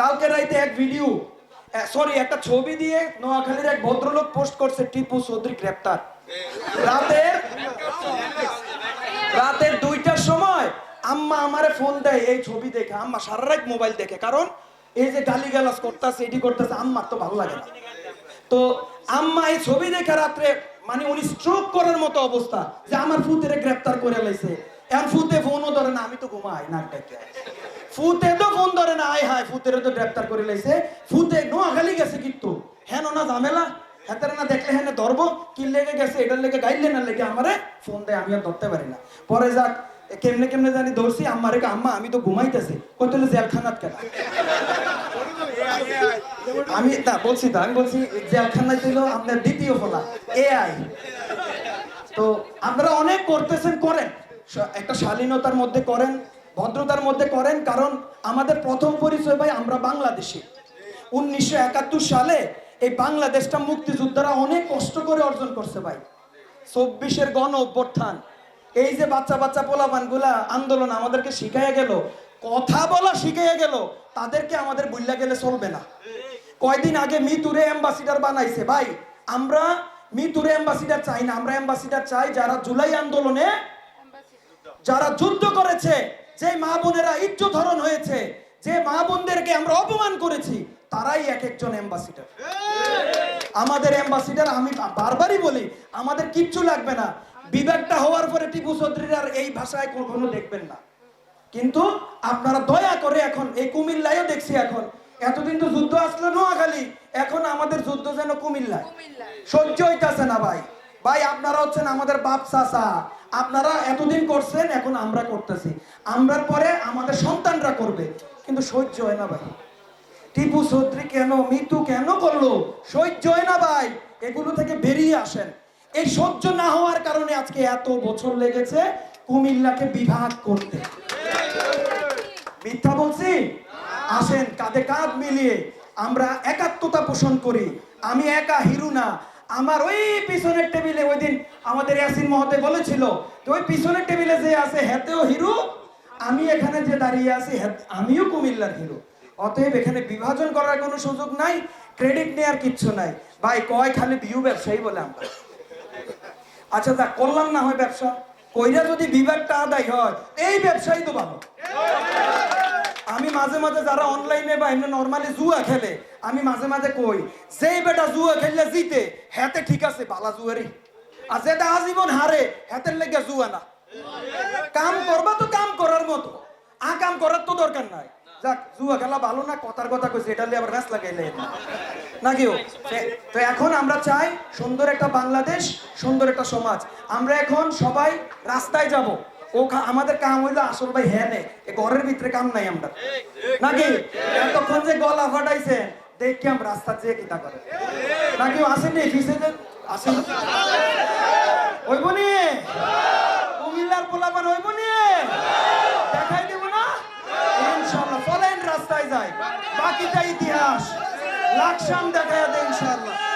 কালকে রাইতে এক ভিডিও সরি একটা ছবি দিয়ে নোয়াখালীর এক ভদ্রলোক পোস্ট করছে, টিপু চৌধুরী গ্রেপ্তার। রাতের রাতের দুইটার সময় আম্মা আমারে ফোন দেয়, এই ছবি দেখে, আম্মা সারা মোবাইল দেখে, কারণ এই যে গালি গালাজ করতেছে এটি করতেছে, আম্মার তো ভালো লাগে না। তো আম্মা এই ছবি দেখে রাত্রে মানে উনি স্ট্রোক করার মতো অবস্থা যে আমার ফুতেরে গ্রেপ্তার করে লাইছে। এখন ফুতে ফোনও ধরে না, আমি তো ঘুমাই, নাক ডাকে ফুতে তো ফোন ধরে না, আয় হায়, ফুতেরে তো গ্রেপ্তার করে লাইছে ফুতে নোয়াখালী গেছে কিন্তু। হেন না ঝামেলা, হাতের না দেখলে হেনে ধরবো, কি লেগে গেছে, এটার লেগে গাইলে না লেগে আমারে ফোন দেয়, আমি আর ধরতে পারি না। পরে যাক কেমনে কেমনে জানি ধরছি, আম্মারে আম্মা, আমি তো ঘুমাইতেছি। কত জেলখানাত কেন আমি তা বলছি তো, আমি বলছি, জেলখানায় ছিল আপনার দ্বিতীয় ফলা, এআই। তো আপনারা অনেক করতেছেন, করেন। একটা শালীনতার মধ্যে করেন ভদ্রতার মধ্যে করেন কারণ আমাদের প্রথম পরিচয় ভাই আমরা বাংলাদেশি। উনিশশো একাত্তর সালে এই বাংলাদেশটা মুক্তিযোদ্ধারা অনেক কষ্ট করে অর্জন করছে ভাই। চব্বিশের গণ অভ্যুত্থান। এই যে বাচ্চা বাচ্চা পোলাপানগুলা আন্দোলন আমাদেরকে শিখাইয়া গেল, কথা বলা শিখাইয়া গেল, তাদেরকে আমাদের বুল্লা গেলে চলবে না। কয়দিন আগে মিতুরে অ্যাম্বাসিডার বানাইছে ভাই। আমরা মিতুরে অ্যাম্বাসিডার চাই না, আমরা অ্যাম্বাসিডার চাই যারা জুলাই আন্দোলনে, যারা যুদ্ধ করেছে যে মা বোনেরা ইজ্জত হরণ হয়েছে যে মা বোনদেরকে আমরা অপমান করেছি তারাই এক একজন অ্যাম্বাসিডার আমাদের অ্যাম্বাসিডার আমি বারবারই বলি আমাদের কিচ্ছু লাগবে না। বিবেকটা হওয়ার পরে টিপু চৌধুরীর আর এই ভাষায় কখনো দেখবেন না। কিন্তু আপনারা দয়া করে এখন এই কুমিল্লায়ও দেখছি এখন। এতদিন তো যুদ্ধ আসলো নোয়াখালী এখন আমাদের যুদ্ধ যেন কুমিল্লায়। সহ্য হইতাছে না ভাই। ভাই আপনারা হচ্ছেন আমাদের বাপ চাচা। আপনারা এতদিন করছেন, এখন আমরা করতেছি। আমরার পরে আমাদের সন্তানরা করবে, কিন্তু সহ্য হয় না ভাই। টিপু চৌধুরী কেন মৃত্যু কেন করল? সহ্য হয় না ভাই, এগুলো থেকে বেরিয়ে আসেন। এই সহ্য না হওয়ার কারণে আজকে এত বছর লেগেছে কুমিল্লাকে বিভাগ করতে। মিথ্যা বলছি? আসেন, কাঁধে কাঁধ মিলিয়ে আমরা একাত্মতা পোষণ করি। আমি একা হিরু না আমার ওই পিছনের টেবিলে ওই দিন আমাদের ইয়াসিন মহতে বলেছিল, তো ওই পিছনের টেবিলে যে আছে, হেতেও হিরু, আমি এখানে যে দাঁড়িয়ে আছি আমিও কুমিল্লার হিরো। অতএব এখানে বিভাজন করার কোনো সুযোগ নাই, ক্রেডিট নেওয়ার কিচ্ছু নাই। ভাই, কয় খালি ভিউ ব্যবসায়ী বলে আমরা। আচ্ছা তা করলাম না হয় ব্যবসা? কইরা যদি বিভাগটা আদায় হয়, এই ব্যবসায়ী তো ভালো। আমি মাঝে মাঝে যারা অনলাইনে বা এমনি নর্মালি জুয়া খেলে, আমি মাঝে মাঝে কই, যেই বেটা জুয়া খেললে জিতে, হেতে ঠিক আছে, বালা জুয়ারি। আর যেটা আজীবন হারে, হেতের লেগে জুয়া না। কাম করবা তো কাম করার মতো। আ কাম করার তো দরকার নাই। যাক, জুয়া খেলা ভালো না, কথার কথা কইছে, এটা নিয়ে আবার ম্যাচ লাগাইলে নাকিও তো এখন আমরা চাই সুন্দর একটা বাংলাদেশ, সুন্দর একটা সমাজ। আমরা এখন সবাই রাস্তায় যাব। ও আমাদের কাম হইল আসল ভাই এ ঘরের ভিতরে কাম নাই আমরা। নাকি? এতক্ষণ যে গলা ফাটাইছে, দেখি আমরা রাস্তা যেয়ে কিতা করে। নাকি আসেনি ফিসে আসেন। ওইব নি? কুমিল্লার পোলাপান ওইব নি? দেখাই দেব না? ইনশাআল্লাহ, চলেন রাস্তায় যাই। বাকিটা ইতিহাস। লাকসাম দেখা যাবে ইনশাআল্লাহ।